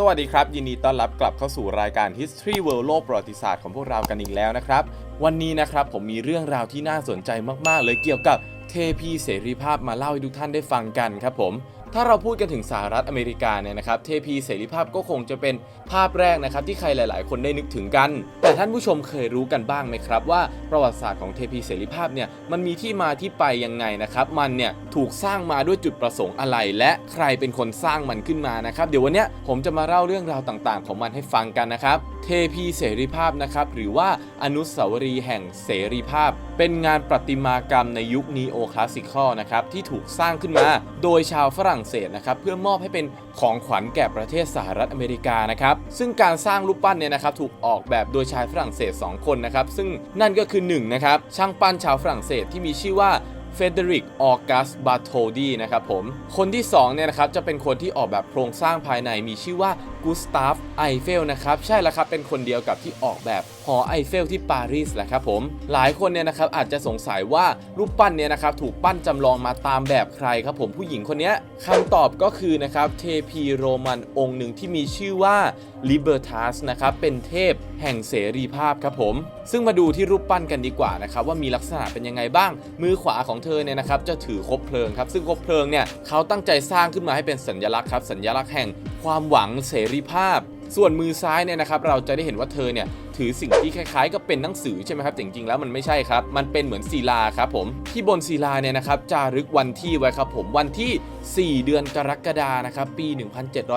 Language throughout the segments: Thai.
สวัสดีครับ ยินดีต้อนรับกลับเข้าสู่รายการ History World โลกประวัติศาสตร์ของพวกเรากันอีกแล้วนะครับ วันนี้นะครับผมมีเรื่องราวที่น่าสนใจมากๆ เลยเกี่ยวกับเทพีเสรีภาพมาเล่าให้ทุกท่านได้ฟังกันครับผม ถ้าเราพูดกันถึงสหรัฐอเมริกาเนี่ยนะครับเทพีเสรีภาพก็คงจะเป็นภาพแรกนะครับที่ใครหลาย ๆ คนได้นึกถึงกัน แต่ท่านผู้ชมเคยรู้กันบ้างไหมครับ ว่าประวัติศาสตร์ของเทพีเสรีภาพเนี่ยมันมีที่มาที่ไปยังไงนะครับมันเนี่ยถูกสร้างมาด้วยจุดประสงค์อะไร และใครเป็นคนสร้างมันขึ้นมานะครับเดี๋ยววันนี้ผมจะมาเล่าเรื่องราวต่าง ๆ ของมันให้ฟังกันนะครับเทพีเสรีภาพนะครับหรือว่าอนุสาวรีย์แห่งเสรีภาพ เป็นงานประติมากรรมในยุคนีโอคลาสสิคอลนะครับที่ถูกสร้างขึ้นมา โดยชาวฝรั่งเศสนะครับเพื่อมอบให้เป็นของขวัญแก่ประเทศสหรัฐอเมริกานะครับซึ่งการสร้างรูปปั้นเนี่ยนะครับถูกออกแบบโดยชายฝรั่งเศส 2 คนนะครับซึ่งนั่นก็คือ1นะครับช่างปั้นชาวฝรั่งเศสที่มีชื่อว่า เฟเดริก ออกัส บาโทดีนะครับผม คนที่2เนี่ยนะครับจะเป็นคนที่ออกแบบโครงสร้างภายในมีชื่อว่ากูสตาฟ ไอเฟลนะครับ ใช่แล้วครับ เป็นคนเดียวกับที่ออกแบบหอไอเฟลที่ปารีสแหละครับผม หลายคนเนี่ยนะครับอาจจะสงสัยว่ารูปปั้นเนี่ยนะครับถูกปั้นจำลองมาตามแบบใครครับผมผู้หญิงคนเนี้ยคำตอบก็คือนะครับเทพีโรมันองค์หนึ่งที่มีชื่อว่า Libertas นะครับเป็นเทพแห่งเสรีภาพครับผม ซึ่งมาดูที่รูปปั้นกันดีกว่านะครับว่ามีลักษณะเป็นยังไงบ้าง มือขวาของเธอเนี่ยนะครับจะถือคบเพลิงครับซึ่งคบเพลิงเนี่ยเขาตั้งใจสร้างขึ้นมาให้เป็นสัญลักษณ์ครับสัญลักษณ์แห่งความหวังเสรีภาพ ส่วนมือซ้ายเนี่ยนะครับเราจะได้เห็นว่าเธอเนี่ยถือสิ่งที่คล้ายๆกับเป็นหนังสือใช่ไหมครับแต่จริงๆแล้วมันไม่ใช่ครับ มันเป็นเหมือนศิลาครับผมที่บนศิลาเนี่ยนะครับจารึกวันที่ไว้ครับผมวันที่ 4 เดือนกรกฎานะครับปี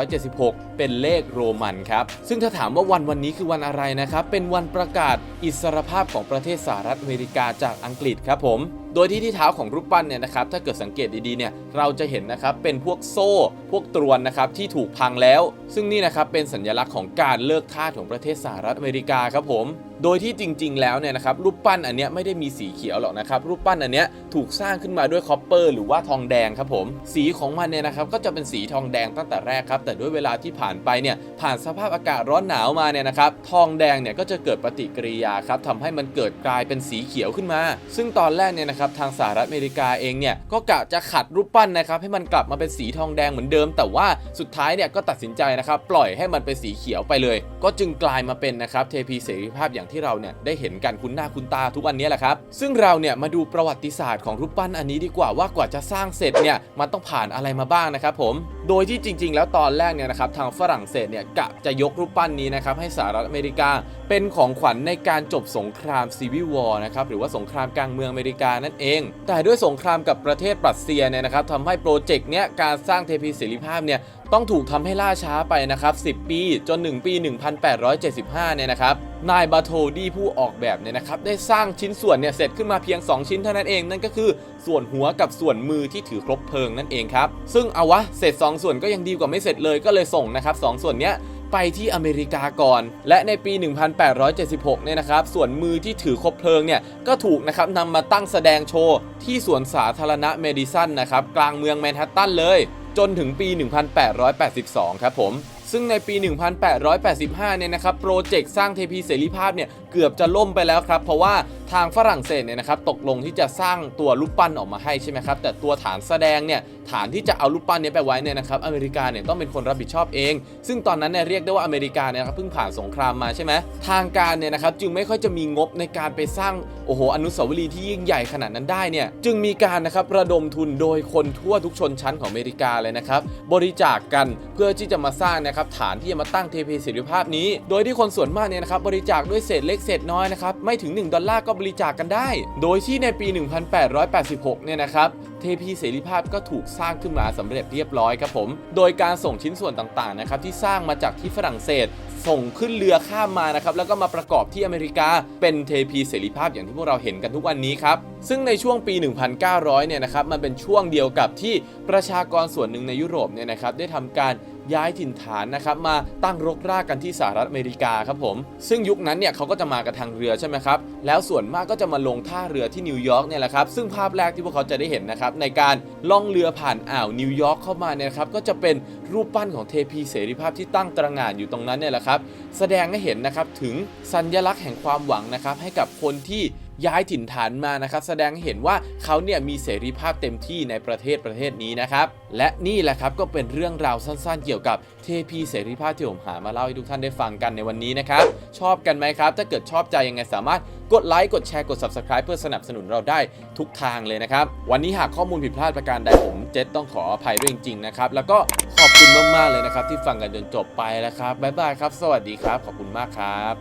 1776 เป็นเลขโรมันครับซึ่งถ้าถามว่าวันวันนี้คือวันอะไรนะครับเป็นวันประกาศอิสรภาพของประเทศสหรัฐอเมริกาจากอังกฤษครับผมโดยที่ที่เท้าของรูปปั้นเนี่ยนะครับถ้าเกิดสังเกตดีๆเนี่ยเราจะเห็นนะครับเป็นพวกโซ่ พวกตรวนนะครับที่ถูกพังแล้ว ซึ่งนี่นะครับเป็นสัญลักษณ์ของการเลิกทาสของประเทศสหรัฐอเมริกาครับผม โดยที่จริง ๆ แล้วเนี่ยนะครับรูปปั้นอันเนี้ยไม่ได้มีสีเขียวหรอกนะครับรูปปั้นอันเนี้ยถูกสร้างขึ้นมาด้วยคอปเปอร์หรือว่าทองแดงครับผม สีของมันเนี่ยนะครับก็จะเป็นสีทองแดงตั้งแต่แรกครับแต่ด้วยเวลาที่ผ่านไปเนี่ยผ่านสภาพอากาศร้อนหนาวมาเนี่ยนะครับทองแดงเนี่ยก็จะเกิดปฏิกิริยาครับทำให้มันเกิดกลายเป็นสีเขียวขึ้นมา ซึ่งตอนแรกเนี่ยนะครับทางสหรัฐอเมริกาเองเนี่ยก็กะจะขัดรูปปั้นนะครับให้มันกลับมาเป็นสีทองแดงเหมือนเดิม แต่ว่าสุดท้ายเนี่ยก็ตัดสินใจนะครับปล่อยให้มันเป็นสีเขียวไปเลย ก็จึงกลายมาเป็นนะครับเทพีเสรีภาพอย่างที่เราเนี่ยได้เห็นกันคุ้นหน้าคุ้นตาทุกวันนี้แหละครับ ซึ่งเราเนี่ยมาดูประวัติศาสตร์ของรูปปั้นอันนี้ดีกว่าว่ากว่าจะสร้างเสร็จเนี่ยมันต้องผ่านอะไรมาบ้างนะครับผม โดยที่จริง ๆ แล้วตอนแรกเนี่ยนะครับทางฝรั่งเศสเนี่ยกะจะยกรูปปั้นนี้นะครับให้สหรัฐอเมริกา เป็นของขวัญในการจบสงครามซีวิววอร์นะครับหรือว่าสงครามกลางเมืองอเมริกานั่นเอง แต่ด้วยสงครามกับประเทศปรัสเซียเนี่ยนะครับทำให้โปรเจกต์เนี้ยการสร้างเทพีเสรีภาพเนี่ยต้องถูกทำให้ล่าช้าไปนะครับ 10 ปีจน 1 ปี 1875 เนี่ยนะครับ นายบาโทดีผู้ออกแบบเนี่ยนะครับ ได้สร้างชิ้นส่วนเนี่ยเสร็จขึ้นมาเพียง 2 ชิ้นเท่านั้นเอง นั่นก็คือส่วนหัวกับส่วนมือที่ถือครบเพลิงนั่นเองครับ ซึ่งเอาวะ เสร็จ 2 ส่วนก็ยังดีกว่าไม่เสร็จเลยก็เลยส่งนะครับสส่วนเนี้ย ไปที่อเมริกาก่อน และในปี 1876 เนี่ยนะครับ ส่วนมือที่ถือคบเพลิงเนี่ย ก็ถูกนะครับนำมาตั้งแสดงโชว์ ที่สวนสาธารณะเมดิสันนะครับ กลางเมืองแมนฮัตตันเลย จนถึงปี 1882 ครับผมซึ่งในปี 1885 เนี่ยนะครับ โปรเจกต์สร้างเทพีเสรีภาพเนี่ย เกือบจะล่มไปแล้วครับ เพราะว่าทางฝรั่งเศสเนี่ยนะครับ ตกลงที่จะสร้างตัวรูปปั้นออกมาให้ใช่ไหมครับ แต่ตัวฐานแสดงเนี่ย ฐานที่จะเอารูปปั้นนี้ไปไว้เนี่ยนะครับอเมริกาเนี่ยต้องเป็นคนรับผิดชอบเอง ซึ่งตอนนั้นเนี่ยเรียกได้ว่าอเมริกาเนี่ยครับเพิ่งผ่านสงครามมาใช่ไหมทางการเนี่ยนะครับจึงไม่ค่อยจะมีงบในการไปสร้างโอ้โหอนุสาวรีย์ที่ยิ่งใหญ่ขนาดนั้นได้เนี่ยจึงมีการนะครับระดมทุนโดยคนทั่วทุกชนชั้นของอเมริกาเลยนะครับบริจาคกกันเพื่อที่จะมาสร้างนะครับฐานที่จะมาตั้งเทพีเสรีภาพนี้ โดยที่คนส่วนมากเนี่ยนะครับบริจาคด้วยเศษเล็กเศษน้อยนะครับไม่ถึง 1 ดอลลาร์ก็บริจาคกันได้ โดยที่ในปี 1886 เนี่ยนะครับ เทพีเสรีภาพก็ถูกสร้างขึ้นมาสำเร็จเรียบร้อยครับผม โดยการส่งชิ้นส่วนต่างๆนะครับที่สร้างมาจากที่ฝรั่งเศส ส่งขึ้นเรือข้ามมานะครับแล้วก็มาประกอบที่อเมริกา เป็นเทพีเสรีภาพอย่างที่พวกเราเห็นกันทุกวันนี้ครับซึ่งในช่วงปี 1900 เนี่ยนะครับมันเป็นช่วงเดียวกับที่ประชากรส่วนหนึ่งในยุโรปเนี่ยนะครับได้ทำการ ย้ายถิ่นฐานนะครับมาตั้งรกรากกันที่สหรัฐอเมริกาครับผม ซึ่งยุคนั้นเนี่ยเขาก็จะมากันทางเรือใช่ไหมครับ แล้วส่วนมากก็จะมาลงท่าเรือที่นิวยอร์กเนี่ยแหละครับ ซึ่งภาพแรกที่พวกเขาจะได้เห็นนะครับในการล่องเรือผ่านอ่าวนิวยอร์กเข้ามาเนี่ยครับก็จะเป็นรูปปั้นของเทพีเสรีภาพที่ตั้งตระหง่านอยู่ตรงนั้นเนี่ยแหละครับ แสดงให้เห็นนะครับถึงสัญลักษณ์แห่งความหวังนะครับให้กับคนที่ ย้ายถิ่นฐานมานะครับแสดงให้เห็นว่าเขาเนี่ยมีเสรีภาพเต็มที่ในประเทศประเทศนี้นะครับและนี่แหละครับก็เป็นเรื่องราวสั้นๆ เกี่ยวกับเทพีเสรีภาพที่ผมหามาเล่าให้ทุกท่านได้ฟังกันในวันนี้นะครับชอบกันไหมครับถ้าเกิดชอบใจยังไงสามารถกดไลค์กดแชร์กด subscribe เพื่อสนับสนุนเราได้ทุกทางเลยนะครับ วันนี้หากข้อมูลผิดพลาดประการใดผมเจษต้องขออภัยด้วยจริงๆนะครับ แล้วก็ขอบคุณมากๆเลยนะครับ ที่ฟังกันจนจบไปแล้วครับ บ๊ายบายครับ สวัสดีครับ ขอบคุณมากครับ